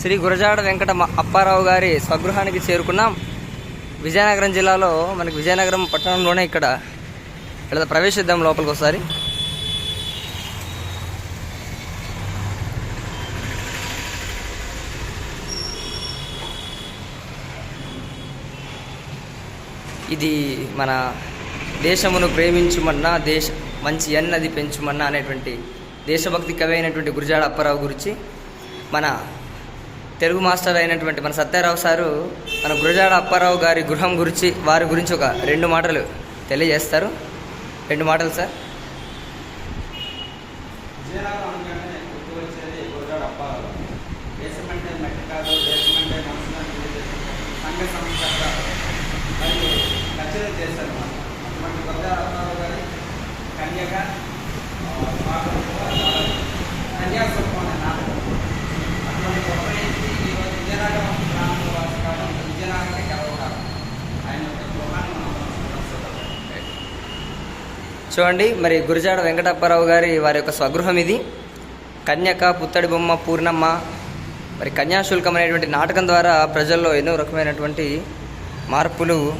శ్రీ గురజాడ వెంకట అప్పారావు గారి స్వగృహానికి చేరుకున్నాం. విజయనగరం జిల్లాలో మనకి విజయనగరం పట్టణంలోనే ఇక్కడ ఇక్కడ ప్రవేశిద్దాం లోపలికి ఒకసారి. ఇది మన దేశమును ప్రేమించుమన్నా దేశ మంచి ఎన్నది పెంచుమన్నా అనేటువంటి దేశభక్తి కవి అయినటువంటి గురజాడ అప్పారావు గురించి మన తెలుగు మాస్టర్ అయినటువంటి మన సత్యారావు సారు మన గురజాడ అప్పారావు గారి గృహం గురించి వారి గురించి ఒక రెండు మాటలు తెలియజేస్తారు. రెండు మాటలు సార్. విజయనగరం అనగానే దేశం అంటే మట్టి కాదు దేశం అంటే మనసులను తెలియజేస్తుంది సంఘ సంస్కర్త మరియు రచన చేశారు మనం. అటువంటి గురజాడ అప్పారావు గారి కన్యక ఆ, భాగవతంలో కన్యాశుల్కం అనే నాటకం అటువంటి గొప్ప వ్యక్తి ఈరోజు విజయనగరం ప్రాంత వాసి కావడం ఆయన యొక్క గృహాన్ని మనం చూడండి మరి గురజాడ వెంకటప్పారావు గారి వారి యొక్క స్వగృహం ఇది. కన్యక పుత్తడి బొమ్మ పూర్ణమ్మ మరి కన్యాశుల్కం అనేటువంటి నాటకం ద్వారా ప్రజల్లో ఎన్నో రకమైనటువంటి మార్పులు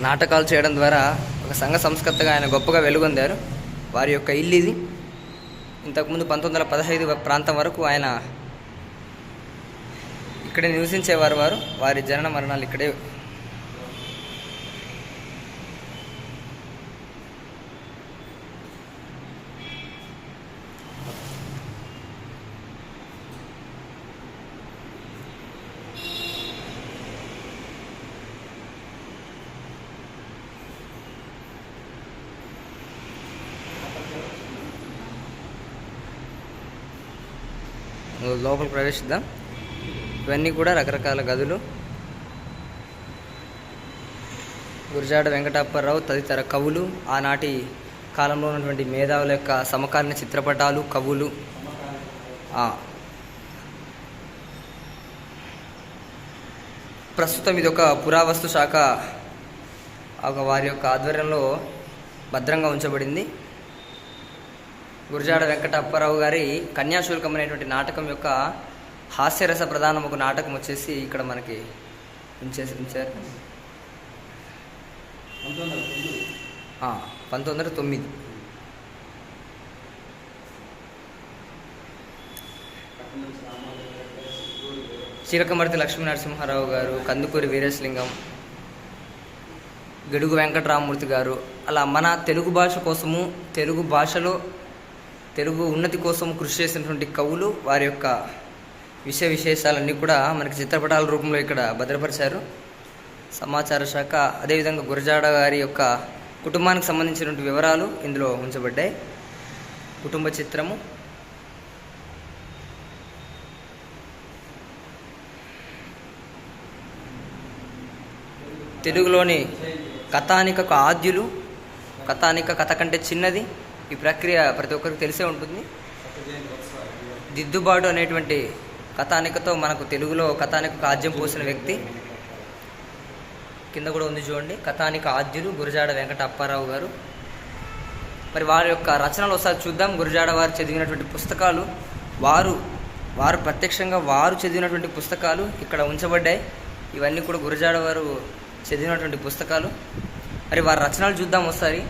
నాటకాలు చేయడం ద్వారా ఒక సంఘ సంస్కర్తగా ఆయన గొప్పగా వెలుగొందారు. వారి యొక్క ఇల్లు ఇది. ఇంతకుముందు పంతొమ్మిది వందల పదహైదు ప్రాంతం వరకు ఆయన ఇక్కడే నివసించేవారు వారు. వారి జనన మరణాలు ఇక్కడే. లోపలికి ప్రవేశిద్దాం. ఇవన్నీ కూడా రకరకాల గదులు. గురజాడ వెంకటాప్పారావు తదితర కవులు ఆనాటి కాలంలో ఉన్నటువంటి మేధావుల యొక్క సమకాలీన చిత్రపటాలు కవులు. ప్రస్తుతం ఇది ఒక పురావస్తు శాఖ ఒక వారి యొక్క ఆధ్వర్యంలో భద్రంగా ఉంచబడింది. గురజాడ వెంకట అప్పారావు గారి కన్యాశుల్కం అనేటువంటి నాటకం యొక్క హాస్యరస ప్రధానం ఒక నాటకం వచ్చేసి ఇక్కడ మనకి ఉంచేసి ఉంచారు. పంతొమ్మిది వందల తొమ్మిది. ఆ, లక్ష్మీ నరసింహారావు లక్ష్మీనరసింహారావు గారు కందుకూరి వీరేశలింగం గడుగు వెంకటరామమూర్తి గారు అలా మన తెలుగు భాష కోసము తెలుగు భాషలో తెలుగు ఉన్నతి కోసం కృషి చేసినటువంటి కవులు వారి యొక్క విషయ విశేషాలన్నీ కూడా మనకి చిత్రపటాల రూపంలో ఇక్కడ భద్రపరిచారు. సమాచార శాఖ అదేవిధంగా గురజాడ గారి యొక్క కుటుంబానికి సంబంధించినటువంటి వివరాలు ఇందులో ఉంచబడ్డాయి. కుటుంబ చిత్రము. తెలుగులోని కథానికకు ఆద్యులు కథానిక కథ కంటే చిన్నది. ఈ ప్రక్రియ ప్రతి ఒక్కరికి తెలిసే ఉంటుంది. దిద్దుబాటు అనేటువంటి కథానికతో మనకు తెలుగులో కథానికకు ఆద్యం పోసిన వ్యక్తి. కింద కూడా ఉంది చూడండి. కథానిక ఆద్యులు గురజాడ వెంకట అప్పారావు గారు. మరి వారి యొక్క రచనలు ఒకసారి చూద్దాం. గురజాడ వారు చదివినటువంటి పుస్తకాలు వారు వారు ప్రత్యక్షంగా వారు చదివినటువంటి పుస్తకాలు ఇక్కడ ఉంచబడ్డాయి. ఇవన్నీ కూడా గురజాడ వారు చదివినటువంటి పుస్తకాలు. మరి వారి రచనలు చూద్దాం ఒకసారి.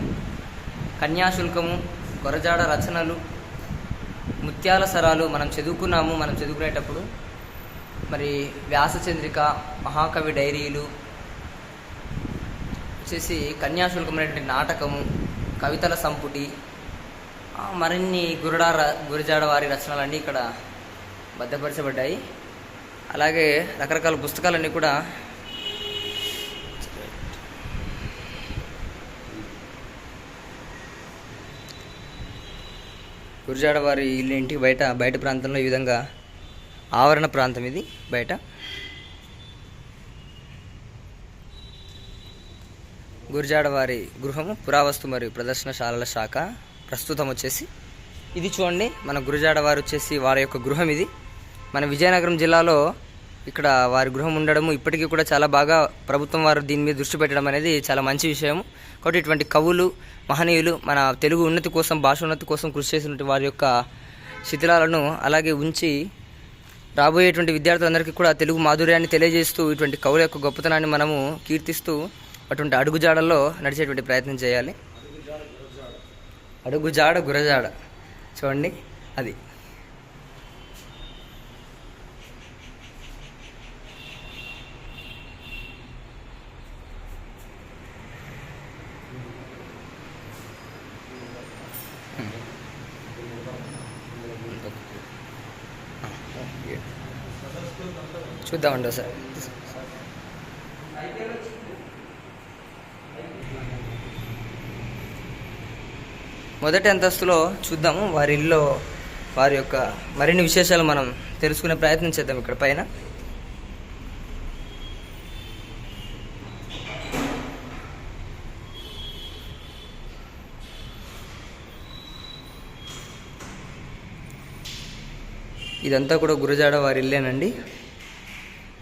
కన్యాశుల్కము గురజాడ రచనలు ముత్యాల సరాలు మనం చదువుకున్నాము మనం చదువుకునేటప్పుడు మరి వ్యాసచంద్రిక మహాకవి డైరీలు వచ్చేసి కన్యాశుల్కమైనటువంటి నాటకము కవితల సంపుటి మరిన్ని గురుడా గురజాడ వారి రచనలన్నీ ఇక్కడ భద్రపరచబడ్డాయి అలాగే రకరకాల పుస్తకాలన్నీ కూడా గురజాడ వారి ఇల్లు ఇంటికి బయట బయట ప్రాంతంలో ఈ విధంగా ఆవరణ ప్రాంతం ఇది బయట. గురజాడ వారి గృహము పురావస్తు మరియు ప్రదర్శనశాలల శాఖ ప్రస్తుతం వచ్చేసి ఇది చూడండి. మన గురజాడ వారు వచ్చేసి వారి యొక్క గృహం ఇది. మన విజయనగరం జిల్లాలో ఇక్కడ వారి గృహం ఉండడము ఇప్పటికీ కూడా చాలా బాగా ప్రభుత్వం వారు దీని మీద దృష్టి పెట్టడం అనేది చాలా మంచి విషయం కాబట్టి ఇటువంటి కవులు మహనీయులు మన తెలుగు ఉన్నతి కోసం భాష ఉన్నతి కోసం కృషి చేసినటువంటి వారి యొక్క శిథిలాలను అలాగే ఉంచి రాబోయేటువంటి విద్యార్థులందరికీ కూడా తెలుగు మాధుర్యాన్ని తెలియజేస్తూ ఇటువంటి కవుల యొక్క గొప్పతనాన్ని మనము కీర్తిస్తూ అటువంటి అడుగుజాడల్లో నడిచేటువంటి ప్రయత్నం చేయాలి. అడుగుజాడ గురజాడ. చూడండి అది. చూద్దామండి ఒకసారి. మొదటి అంతస్తులో చూద్దాము. వారి ఇల్లు వారి యొక్క మరిన్ని విశేషాలు మనం తెలుసుకునే ప్రయత్నం చేద్దాం ఇక్కడ పైన. ఇదంతా కూడా గురజాడ వారి ఇల్లేనండి.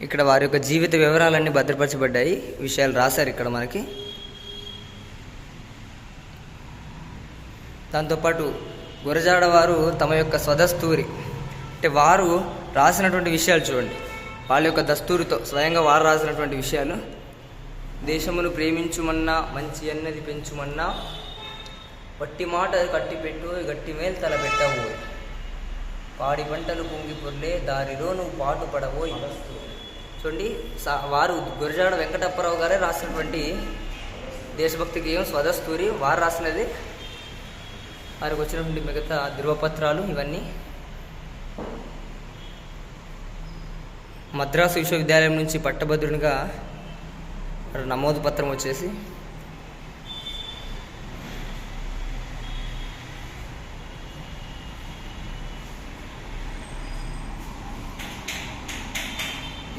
ఇక్కడ వారి యొక్క జీవిత వివరాలన్నీ భద్రపరచబడ్డాయి. విషయాలు రాశారు ఇక్కడ మనకి. దాంతోపాటు గురజాడ వారు తమ యొక్క స్వదస్తూరి అంటే వారు రాసినటువంటి విషయాలు చూడండి. వాళ్ళ యొక్క దస్తూరితో స్వయంగా వారు రాసినటువంటి విషయాలు. దేశమును ప్రేమించుమన్నా మంచి అన్నది పెంచుమన్నా వట్టి మాట కట్టి పెట్టు గట్టి మేలు తలపెట్టబోయి పాడి పంటలు పొంగి పొర్లే దారిలో నువ్వు పాటు పడబోయి చూడండి వారు గురజాడ వెంకటప్పారావు గారే రాసినటువంటి దేశభక్తి గేయం స్వదస్తూరి వారు రాసినది. వారికి వచ్చినటువంటి మిగతా ధృవపత్రాలు ఇవన్నీ. మద్రాసు విశ్వవిద్యాలయం నుంచి పట్టభద్రునిగా నమోదు పత్రం వచ్చేసి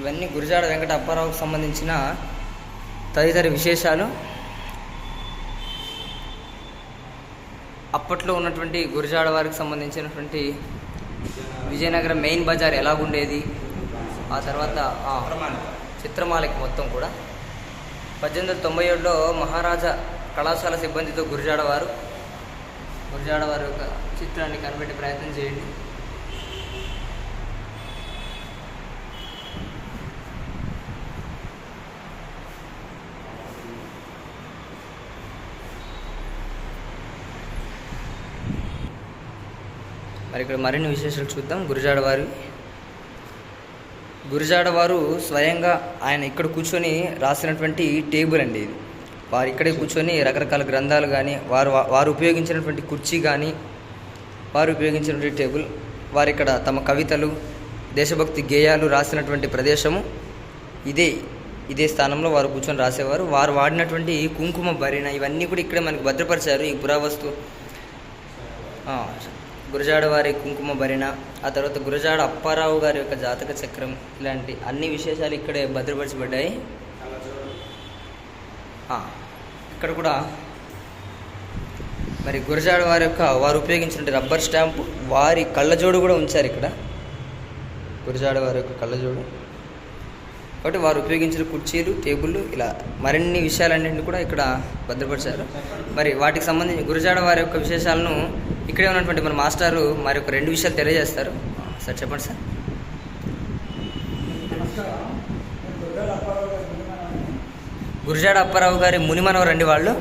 ఇవన్నీ గురజాడ వెంకట అప్పారావుకు సంబంధించిన తదితర విశేషాలు. అప్పట్లో ఉన్నటువంటి గురజాడ వారికి సంబంధించినటువంటి విజయనగరం మెయిన్ బజార్ ఎలాగుండేది? ఆ తర్వాత ఆ చిత్రమాలకి మొత్తం కూడా. పద్దెనిమిది వందల తొంభై ఏడులో మహారాజా కళాశాల సిబ్బందితో గురజాడ వారు గురజాడ వారి యొక్క చిత్రాన్ని కనిపెట్టే ప్రయత్నం చేయండి. మరి ఇక్కడ మరిన్ని విశేషాలు చూద్దాం. గురిజాడ వారి గురిజాడ వారు స్వయంగా ఆయన ఇక్కడ కూర్చొని రాసినటువంటి టేబుల్ అండి ఇది. వారు ఇక్కడే కూర్చొని రకరకాల గ్రంథాలు కానీ వారు వారు ఉపయోగించినటువంటి కుర్చీ కానీ వారు ఉపయోగించినటువంటి టేబుల్ వారు ఇక్కడ తమ కవితలు దేశభక్తి గేయాలు రాసినటువంటి ప్రదేశము. ఇదే ఇదే స్థానంలో వారు కూర్చొని రాసేవారు. వారు వాడినటువంటి కుంకుమ భరిణ ఇవన్నీ కూడా ఇక్కడే మనకి భద్రపరిచారు. ఈ పురావస్తు గురజాడ వారి కుంకుమ భరిణ ఆ తర్వాత గురజాడ అప్పారావు గారి యొక్క జాతక చక్రం ఇలాంటి అన్ని విశేషాలు ఇక్కడే భద్రపరచబడ్డాయి. ఇక్కడ కూడా మరి గురజాడ వారి యొక్క వారు ఉపయోగించిన రబ్బర్ స్టాంపు వారి కళ్ళజోడు కూడా ఉంచారు ఇక్కడ. గురజాడ వారి యొక్క కళ్ళజోడు. కాబట్టి వారు ఉపయోగించిన కుర్చీలు టేబుల్ ఇలా మరిన్ని విషయాలన్నింటినీ కూడా ఇక్కడ భద్రపరిచారు. మరి వాటికి సంబంధించి గురజాడ వారి యొక్క విశేషాలను ఇక్కడే ఉన్నటువంటి మన మాస్టారు మరి ఒక రెండు విషయాలు తెలియజేస్తారు. సార్ చెప్పండి సార్. గురుజాడ అప్పారావు గారి మునిమనవరు రండి వాళ్ళు.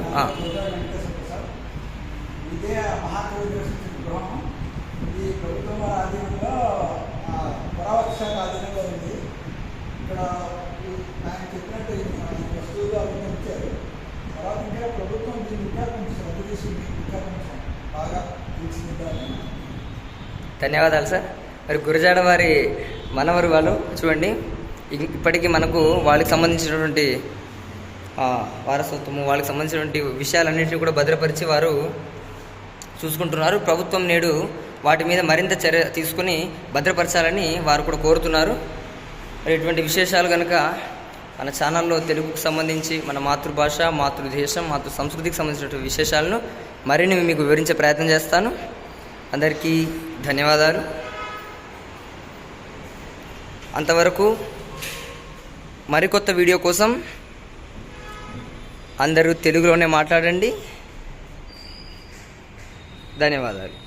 ఇక్కడ ఆయన చెప్పినట్టు వస్తువులు అవన్నీ ఇచ్చారు తర్వాత ఇంకా ప్రభుత్వం దీన్ని ఇంకా కొంచెం శ్రద్ధ తీసుకుంది ఇంకా కొంచెం బాగా ధన్యవాదాలు సార్. మరి గురజాడ వారి మనవరు వాళ్ళు చూడండి ఇప్పటికీ మనకు వాళ్ళకి సంబంధించినటువంటి వారసత్వము వాళ్ళకి సంబంధించినటువంటి విషయాలన్నింటినీ కూడా భద్రపరిచి వారు చూసుకుంటున్నారు. ప్రభుత్వం నేడు వాటి మీద మరింత చర్య తీసుకుని భద్రపరచాలని వారు కూడా కోరుతున్నారు. మరి ఇటువంటి విశేషాలు కనుక మన ఛానల్లో తెలుగుకు సంబంధించి మన మాతృభాష మాతృదేశం మాతృ సంస్కృతికి సంబంధించినటువంటి విశేషాలను మరిన్ని మీకు వివరించే ప్రయత్నం చేస్తాను. అందరికీ ధన్యవాదాలు. అంతవరకు మరికొత్త వీడియో కోసం అందరూ తెలుగులోనే మాట్లాడండి. ధన్యవాదాలు.